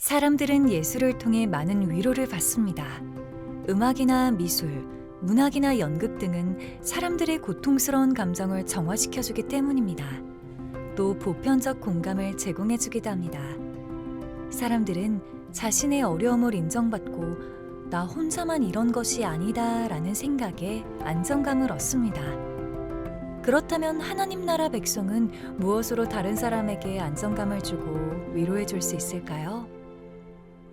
사람들은 예술을 통해 많은 위로를 받습니다. 음악이나 미술, 문학이나 연극 등은 사람들의 고통스러운 감정을 정화시켜주기 때문입니다. 또 보편적 공감을 제공해주기도 합니다. 사람들은 자신의 어려움을 인정받고 나 혼자만 이런 것이 아니다 라는 생각에 안정감을 얻습니다. 그렇다면 하나님 나라 백성은 무엇으로 다른 사람에게 안정감을 주고 위로해 줄 수 있을까요?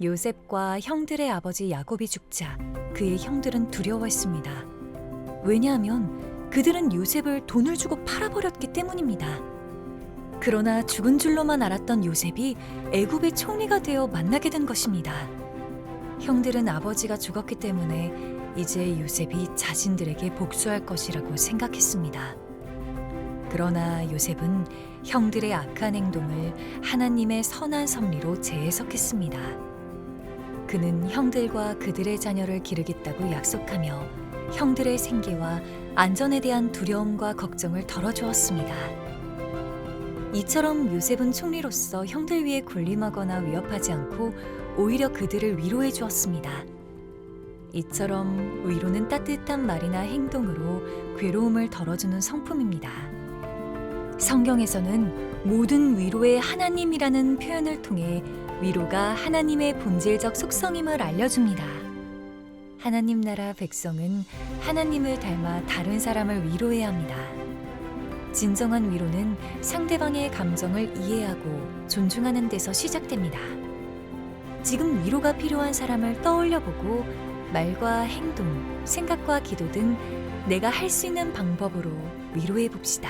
요셉과 형들의 아버지 야곱이 죽자 그의 형들은 두려워했습니다. 왜냐하면 그들은 요셉을 돈을 주고 팔아버렸기 때문입니다. 그러나 죽은 줄로만 알았던 요셉이 애굽의 총리가 되어 만나게 된 것입니다. 형들은 아버지가 죽었기 때문에 이제 요셉이 자신들에게 복수할 것이라고 생각했습니다. 그러나 요셉은 형들의 악한 행동을 하나님의 선한 섭리로 재해석했습니다. 그는 형들과 그들의 자녀를 기르겠다고 약속하며 형들의 생계와 안전에 대한 두려움과 걱정을 덜어주었습니다. 이처럼 요셉은 총리로서 형들 위에 군림하거나 위협하지 않고 오히려 그들을 위로해 주었습니다. 이처럼 위로는 따뜻한 말이나 행동으로 괴로움을 덜어주는 성품입니다. 성경에서는 모든 위로의 하나님이라는 표현을 통해 위로가 하나님의 본질적 속성임을 알려줍니다. 하나님 나라 백성은 하나님을 닮아 다른 사람을 위로해야 합니다. 진정한 위로는 상대방의 감정을 이해하고 존중하는 데서 시작됩니다. 지금 위로가 필요한 사람을 떠올려 보고 말과 행동, 생각과 기도 등 내가 할 수 있는 방법으로 위로해 봅시다.